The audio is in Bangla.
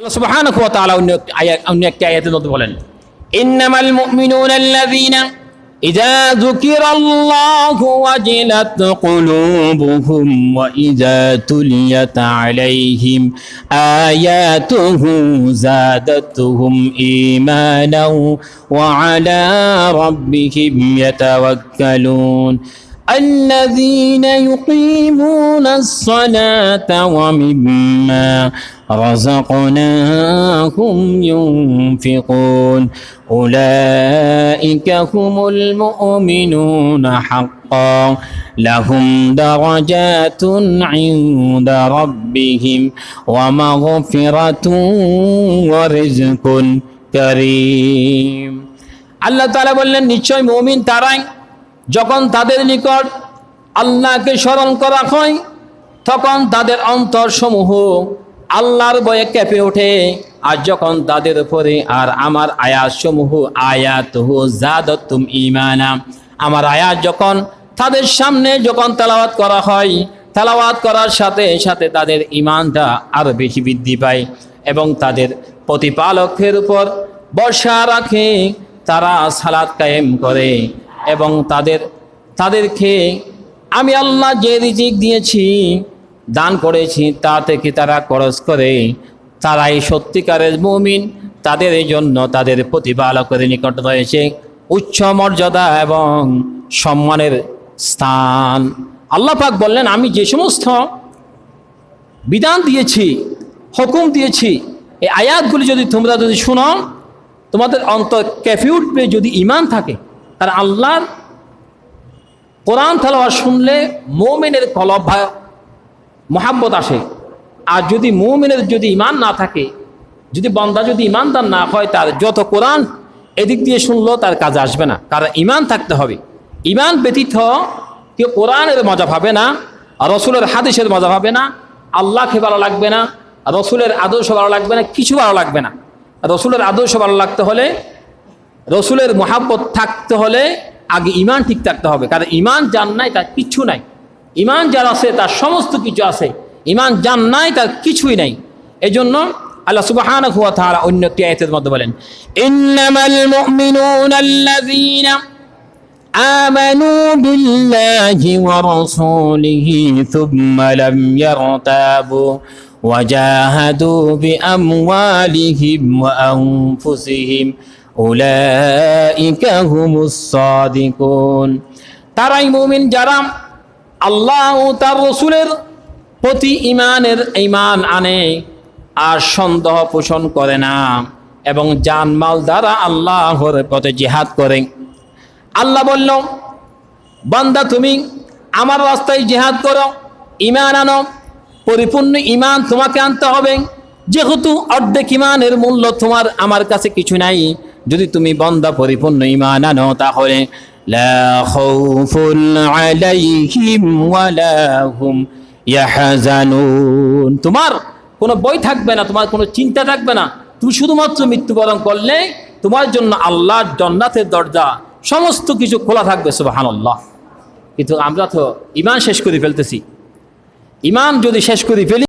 আল্লাহ সুবহানাহু ওয়া তাআলা অন্য একটি আয়াত অন্য একটি আয়াতের মধ্যে বলেন ইন্নামাল মুমিনুনা আল্লাযীনা ইযা যুকিরাল্লাহু ওয়াজিলাত কুলুবুহুম ওয়া ইযা তুলিয়াত আলাইহিম আয়াতুহু যাদাতুহুম ঈমানাও ওয়া আলা রাব্বিহিম ইয়াতাওয়াক্কালুন الذين يقيمون الصلاة ومما رزقناهم ينفقون أولئك هم المؤمنون حقا لهم درجات عند ربهم ومغفرة ورزق كريم আল্লাহ তাআলা বললেন নিশ্চয় মুমিন তারাই যখন তাদের নিকট আল্লাহকে স্মরণ করা হয়, তখন তাদের অন্তরসমূহ আল্লাহর বয়ে কেঁপে ওঠে। আর যখন তাদের উপরে আর আমার আয়াতসমূহ আয়াত হু জাদতুম ইমানা আমার আয়াত যখন তাদের সামনে যখন তেলাওয়াত করা হয়, তেলাওয়াত করার সাথে সাথে তাদের ইমানটা আরও বেশি বৃদ্ধি পায় এবং তাদের প্রতিপালকের উপর বর্ষা রাখে, তারা সালাদ কায়েম করে। এবং তাদের, তাদেরকে আমি আল্লাহ যে রিজিক দিয়েছি, দান করেছি তা থেকে তারা খরচ করে? তারাই সত্যিকারের মুমিন, তাদের এই জন্য তাদের প্রতিপালকের নিকট রয়েছে। উচ্চ মর্যাদা এবং সম্মানের স্থান। আল্লাহ পাক বললেন, আমি যে সমস্ত বিধান দিয়েছি, হুকুম দিয়েছি, এই আয়াতগুলি যদি তোমরা যদি শোনো, তোমাদের অন্তর ক্যাফিউট উঠবে যদি ইমান থাকে তার আল্লাহর কোরআন তালাওয়াত শুনলে মৌমিনের কলব মহাব্বত আসে। আর যদি মৌমিনের যদি ইমান না থাকে, যদি বন্দা যদি ইমানদার না হয়, তার যত কোরআন এদিক দিয়ে শুনলো, তার কাজে আসবে না। কারণ ইমান থাকতে হবে। ইমান ব্যতীত কেউ কোরআনের মজা পাবে না রসুলের হাদিসের মজা পাবে না, আল্লাহকে ভালো লাগবে না, রসুলের আদর্শ ভালো লাগবে না, কিছু ভালো লাগবে না। রসুলের আদর্শ ভালো লাগতে হলে রসুলের মহাব্বত থাকতে হলে আগে ইমান ঠিক থাকতে হবে কারণ ইমান যার নাই তার কিচ্ছু নাই ইমান যার আছে তার সমস্ত কিছু আছে ইমান যার নাই তার কিছুই নাই এই জন্য আল্লাহ সুবহানাহু ওয়া তাআলা অন্য একটি আয়াতের মধ্যে বলেন ইন্নামাল মুমিনুনা আল্লাযীনা آمنوا بالله ورسوله ثم لم يرتابوا وجاهدوا بأموالهم وأنفسهم তারাই মুমিন যারা আল্লাহ ও তার রসুলের প্রতি ইমানের ইমান আনে আর সন্দেহ পোষণ করে না এবং জানমাল দ্বারা আল্লাহর পথে জিহাদ করে। আল্লাহ বলল, বান্দা তুমি আমার রাস্তায় জেহাদ করো ইমান আনো, পরিপূর্ণ ইমান তোমাকে আনতে হবে। যেহেতু অর্ধেক ইমানের মূল্য তোমার, আমার কাছে কিছু নাই। যদি তুমি বন্দা পরিপূর্ণ ইমান আনো, তাহলে তোমার কোনো বই থাকবে না, তোমার কোনো চিন্তা থাকবে না। তুমি শুধুমাত্র মৃত্যুবরণ করলে তোমার জন্য আল্লাহর জন্নাতের দরজা, সমস্ত কিছু খোলা থাকবে, সুবহানাল্লাহ। কিন্তু আমরা তো ইমান শেষ করে ফেলতেছি। ইমান যদি শেষ করে ফেলি